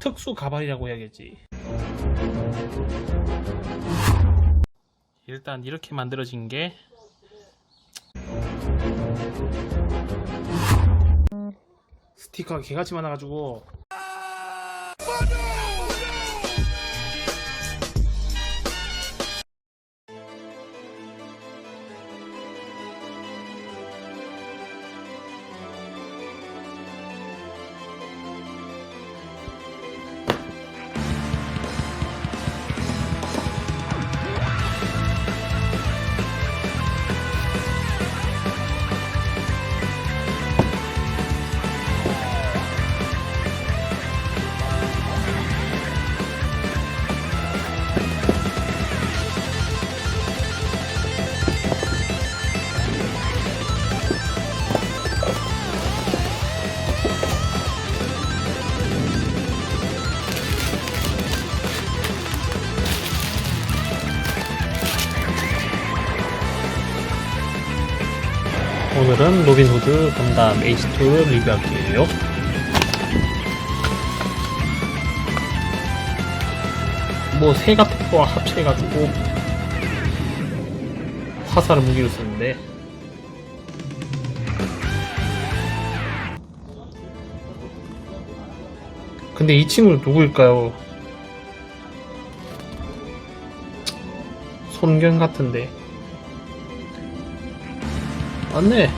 특수 가발이라고 해야겠지. 일단 이렇게 만들어진 게 스티커가 개같이 많아가지고 오늘은 로빈후드 건담 H2를 리뷰할게요. 뭐 새 같은 거와 합체해가지고 화살을 무기로 쓰는데 근데 이 친구는 누구일까요? 손견 같은데 맞네.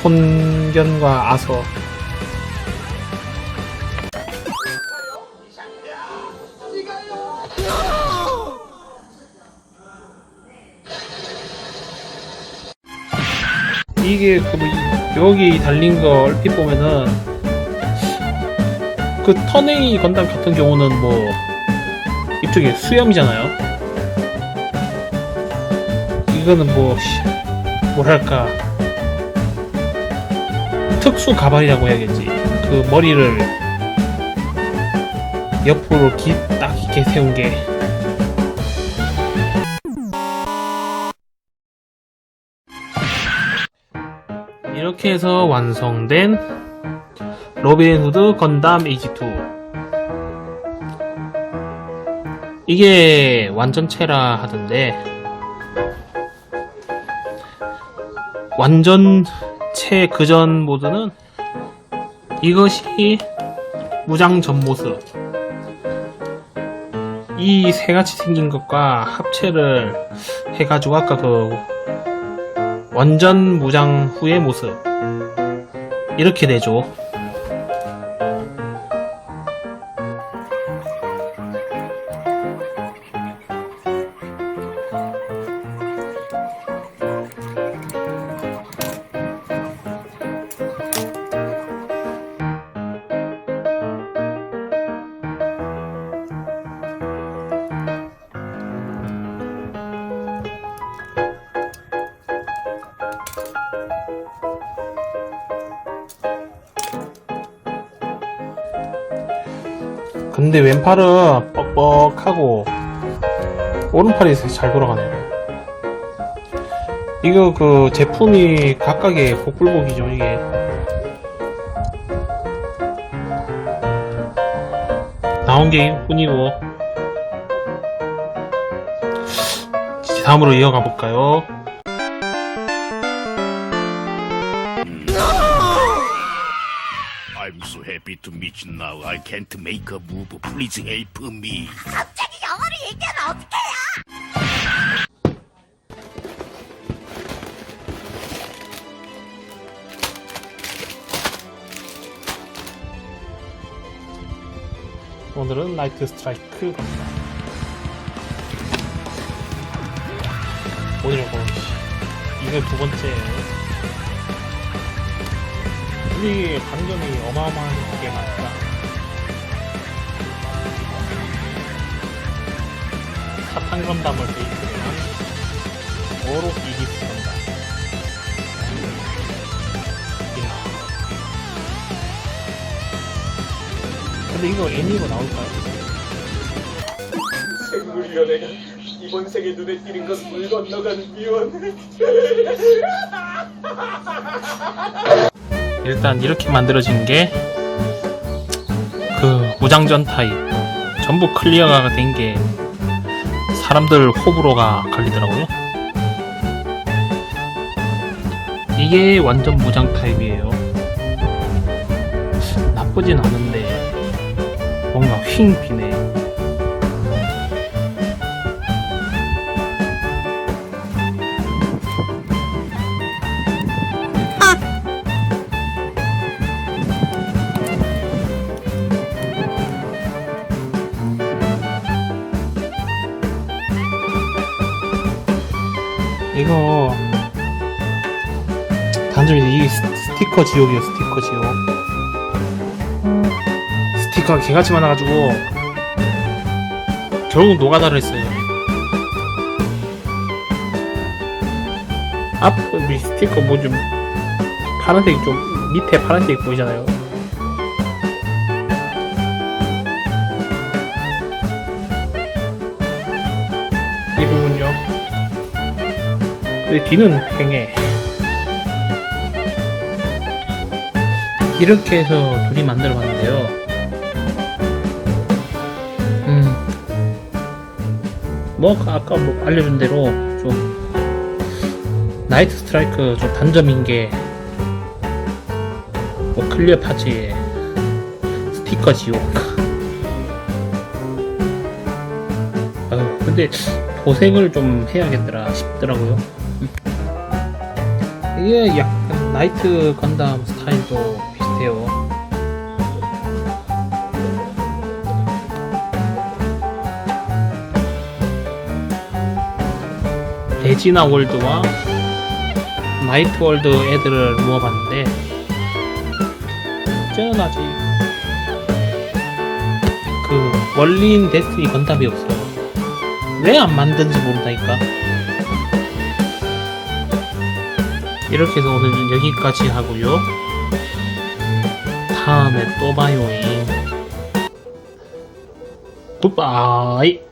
손견과 아서. 이게 그 여기 달린 거 얼핏 보면은 그 터네이 건담 같은 경우는 뭐 이쪽에 수염이잖아요. 이거는 뭐 씨, 뭐랄까. 특수 가발이라고 해야겠지. 그 머리를 옆으로 기, 딱 이렇게 세운 게. 이렇게 해서 완성된 로빈 후드 건담 H2 이게 완전체라 하던데 완전체 그전 모드는 이것이 무장 전 모습. 이 새같이 생긴 것과 합체를 해가지고 아까 그 완전 무장 후의 모습. 이렇게 되죠 근데 왼팔은 뻑뻑하고 오른팔이 잘 돌아가네요. 이거 그 제품이 각각의 복불복이죠 이게. 나온 게 뿐이고. 다음으로 이어가 볼까요? I'm so happy to meet you now. I can't make a move. Please help me. 갑자기 영어로 얘기하면 어떡해요? 오늘은 나이트 스트라이크 갑니다. 오늘 뭐 이거 두 번째 이게 반전이 어마어마하게 많다. 사탄 건담을 베이스로 한 오로 이기스 건담. 이야. 근데 이거 애니로 나올까요? 생물이여 내가 이번 생에 눈에 띄는 건 물 건너가는 미원 일단 이렇게 만들어진 게 무장전 타입 전부 클리어가 된 게 사람들 호불호가 갈리더라고요. 이게 완전 무장 타입이에요. 나쁘진 않은데 뭔가 휙 비네. 이거 단점이 이 스- 스티커 지옥이에요 스티커 지옥. 스티커가 개같이 많아가지고 결국 노가다를 했어요. 앞이 스티커 뭐 좀 파란색이 좀 밑에 파란색이 보이잖아요. 이 부분요 근데 뒤는 팽해 이렇게 해서 둘이 만들어 봤는데요. 음뭐 아까 뭐 알려준 대로 좀 나이트 스트라이크 좀 단점인 게뭐 클리어 파츠에 스티커 지옥. 아유 근데 도색을 좀 해야겠더라 싶더라고요 이게 약간 나이트 건담 스타일도 비슷해요. 레지나 월드와 나이트 월드 애들을 모아봤는데 쩌나지. 그 원리인 데스티니 건담이 없어 왜안 만든지 모른다니까 이렇게 해서 오늘 여기까지 하고요. 다음에 또 봐요잉. 굿바이.